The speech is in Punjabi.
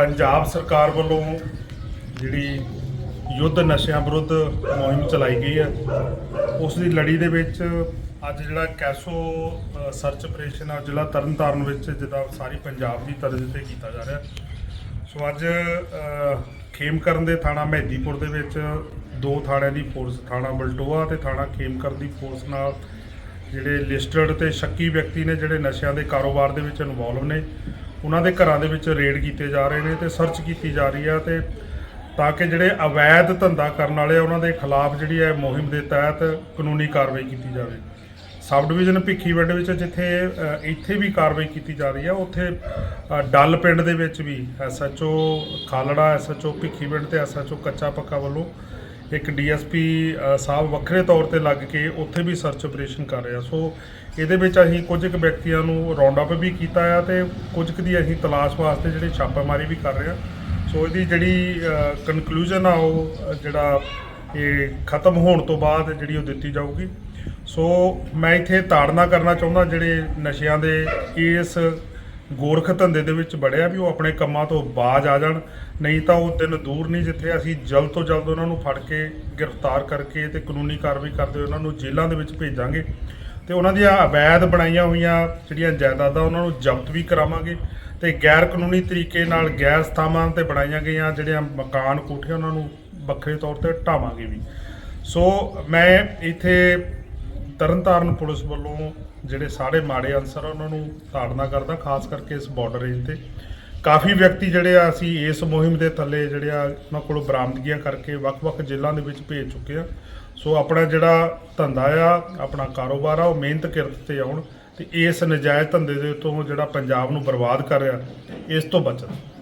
ਪੰਜਾਬ ਸਰਕਾਰ ਵੱਲੋਂ ਜਿਹੜੀ ਯੁੱਧ ਨਸ਼ਿਆਂ ਵਿਰੁੱਧ ਮੁਹਿੰਮ ਚਲਾਈ ਗਈ ਹੈ, ਉਸ ਦੀ ਲੜੀ ਦੇ ਵਿੱਚ ਅੱਜ ਜਿਹੜਾ ਕੈਸੋ ਸਰਚ ਆਪਰੇਸ਼ਨ ਆ, ਜ਼ਿਲ੍ਹਾ ਤਰਨਤਾਰਨ ਵਿੱਚ ਜਿਹਦਾ ਸਾਰੀ ਪੰਜਾਬ ਦੀ ਤਰਜ਼ ਤੇ ਕੀਤਾ ਜਾ ਰਿਹਾ। ਸੋ ਅੱਜ ਖੇਮਕਰਨ ਦੇ ਥਾਣਾ ਮਹਿਦੀਪੁਰ ਦੇ ਵਿੱਚ ਦੋ ਥਾਣਿਆਂ ਦੀ ਫੋਰਸ ਥਾਣਾ ਬਲਟੋਆ ਤੇ ਥਾਣਾ ਖੇਮਕਰਨ ਦੀ ਫੋਰਸ ਨਾਲ ਜਿਹੜੇ ਲਿਸਟਡ ਤੇ ਸ਼ੱਕੀ ਵਿਅਕਤੀ ਨੇ ਜਿਹੜੇ ਨਸ਼ਿਆਂ ਦੇ ਕਾਰੋਬਾਰ ਦੇ ਵਿੱਚ ਇਨਵੋਲਵ ਨੇ ਉਹਨਾਂ ਦੇ ਘਰਾਂ ਦੇ ਵਿੱਚ ਰੇਡ ਕੀਤੇ ਜਾ ਰਹੇ ਨੇ ਤੇ ਸਰਚ ਕੀਤੀ ਜਾ ਰਹੀ ਆ ਤੇ ਤਾਂ ਕਿ ਜਿਹੜੇ ਅਵੈਧ ਧੰਦਾ ਕਰਨ ਵਾਲੇ ਆ, ਉਹਨਾਂ ਦੇ ਖਿਲਾਫ ਜਿਹੜੀ ਹੈ ਮੁਹਿੰਮ ਦੇ ਤਹਿਤ ਕਾਨੂੰਨੀ ਕਾਰਵਾਈ ਕੀਤੀ ਜਾਵੇ। ਸਬ ਡਿਵੀਜ਼ਨ ਭਿੱਖੀਵਿੰਡ ਵਿੱਚ ਜਿੱਥੇ ਇੱਥੇ ਵੀ ਕਾਰਵਾਈ ਕੀਤੀ ਜਾ ਰਹੀ ਆ, ਉੱਥੇ ਡੱਲ ਪਿੰਡ ਦੇ ਵਿੱਚ ਵੀ ਐਸਐਚਓ ਖਾਲੜਾ ਐਸਐਚਓ ਭਿੱਖੀਵਿੰਡ ਤੇ ਐਸਐਚਓ ਕੱਚਾ ਪੱਕਾ ਵੱਲੋਂ ਇੱਕ ਡੀਐਸਪੀ ਸਾਹਿਬ ਵੱਖਰੇ ਤੌਰ ਤੇ ਲੱਗ ਕੇ ਉੱਥੇ ਵੀ ਸਰਚ ਆਪਰੇਸ਼ਨ ਕਰ ਰਿਹਾ। ਸੋ ਇਹਦੇ ਵਿੱਚ ਅਸੀਂ ਕੁਝ ਕੁ ਵਿਅਕਤੀਆਂ ਨੂੰ ਰਾਉਂਡ ਅਪ ਵੀ ਕੀਤਾ ਆ ਤੇ ਕੁਝ ਕੁ ਦੀ ਅਸੀਂ ਤਲਾਸ਼ ਵਾਸਤੇ ਜਿਹੜੇ ਛਾਪੇਮਾਰੀ ਵੀ ਕਰ ਰਹੇ ਆ। ਸੋ ਇਹਦੀ ਜਿਹੜੀ ਕਨਕਲੂਜਨ ਆ ਉਹ ਜਿਹੜਾ ਇਹ ਖਤਮ ਹੋਣ ਤੋਂ ਬਾਅਦ ਜਿਹੜੀ ਉਹ ਦਿੱਤੀ ਜਾਊਗੀ। ਸੋ ਮੈਂ ਇੱਥੇ ਤਾੜਨਾ ਕਰਨਾ ਚਾਹੁੰਦਾ ਜਿਹੜੇ ਨਸ਼ਿਆਂ ਦੇ ਇਸ ਗੋਰਖ ਧੰਦੇ ਦੇ ਵਿੱਚ ਬੜਿਆ ਵੀ ਉਹ ਆਪਣੇ ਕੰਮਾਂ ਤੋਂ ਬਾਜ ਆ ਜਾਣ। ਨਹੀਂ ਤਾਂ ਉਹ ਦਿਨ ਦੂਰ ਨਹੀਂ ਜਿੱਥੇ ਅਸੀਂ ਜਲਦ ਤੋਂ ਜਲਦ ਉਹਨਾਂ ਨੂੰ ਫੜ ਕੇ ਗ੍ਰਿਫਤਾਰ ਕਰਕੇ ਤੇ ਕਾਨੂੰਨੀ ਕਾਰਵਾਈ ਕਰਦੇ ਹੋਏ ਉਹਨਾਂ ਨੂੰ ਜੇਲ੍ਹਾਂ ਦੇ ਵਿੱਚ ਭੇਜਾਂਗੇ ਤੇ ਉਹਨਾਂ ਦੀਆਂ ਅਵੈਧ ਬਣਾਈਆਂ ਹੋਈਆਂ ਜਿਹੜੀਆਂ ਜਾਇਦਾਦਾਂ ਉਹਨਾਂ ਨੂੰ ਜ਼ਬਤ ਵੀ ਕਰਾਵਾਂਗੇ ਤੇ ਗੈਰ ਕਾਨੂੰਨੀ ਤਰੀਕੇ ਨਾਲ ਗੈਰ ਸਥਾਨਾਂ ਤੇ ਬਣਾਈਆਂ ਗਈਆਂ ਜਿਹੜੀਆਂ ਮਕਾਨ ਕੋਠੇ ਉਹਨਾਂ ਨੂੰ ਵੱਖਰੇ ਤੌਰ ਤੇ ਢਾਵਾਂਗੇ ਵੀ। ਸੋ ਮੈਂ ਇੱਥੇ ਤਰਨਤਾਰਨ ਪੁਲਿਸ ਵੱਲੋਂ ਜਿਹੜੇ ਸਾਰੇ ਮਾੜੇ ਅਨਸਰ ਆ, ਉਹਨਾਂ ਨੂੰ ਤਾੜਨਾ ਕਰਦਾ, ਖਾਸ ਕਰਕੇ ਇਸ ਬਾਰਡਰ ਰੇਂਜ ਤੇ। ਕਾਫੀ ਵਿਅਕਤੀ ਜਿਹੜੇ ਆ, ਅਸੀਂ ਇਸ ਮੁਹਿੰਮ ਦੇ ਥੱਲੇ ਜਿਹੜੇ ਆ, ਉਹਨਾਂ ਕੋਲੋਂ ਬਰਾਮਦਗੀਆਂ ਕਰਕੇ ਵੱਖ-ਵੱਖ ਜ਼ਿਲ੍ਹਿਆਂ ਦੇ ਵਿੱਚ ਭੇਜ ਚੁੱਕੇ ਆ। ਸੋ ਆਪਣਾ ਜਿਹੜਾ ਧੰਦਾ ਆ, ਆਪਣਾ ਕਾਰੋਬਾਰ ਆ, ਉਹ ਮਿਹਨਤ ਕਿਰਤ ਤੇ ਆਉਣ ਤੇ ਇਸ ਨਜਾਇਜ਼ ਧੰਦੇ ਦੇ ਤੋਂ ਜਿਹੜਾ ਪੰਜਾਬ ਨੂੰ ਬਰਬਾਦ ਕਰ ਰਿਹਾ, ਇਸ ਤੋਂ ਬਚਣ।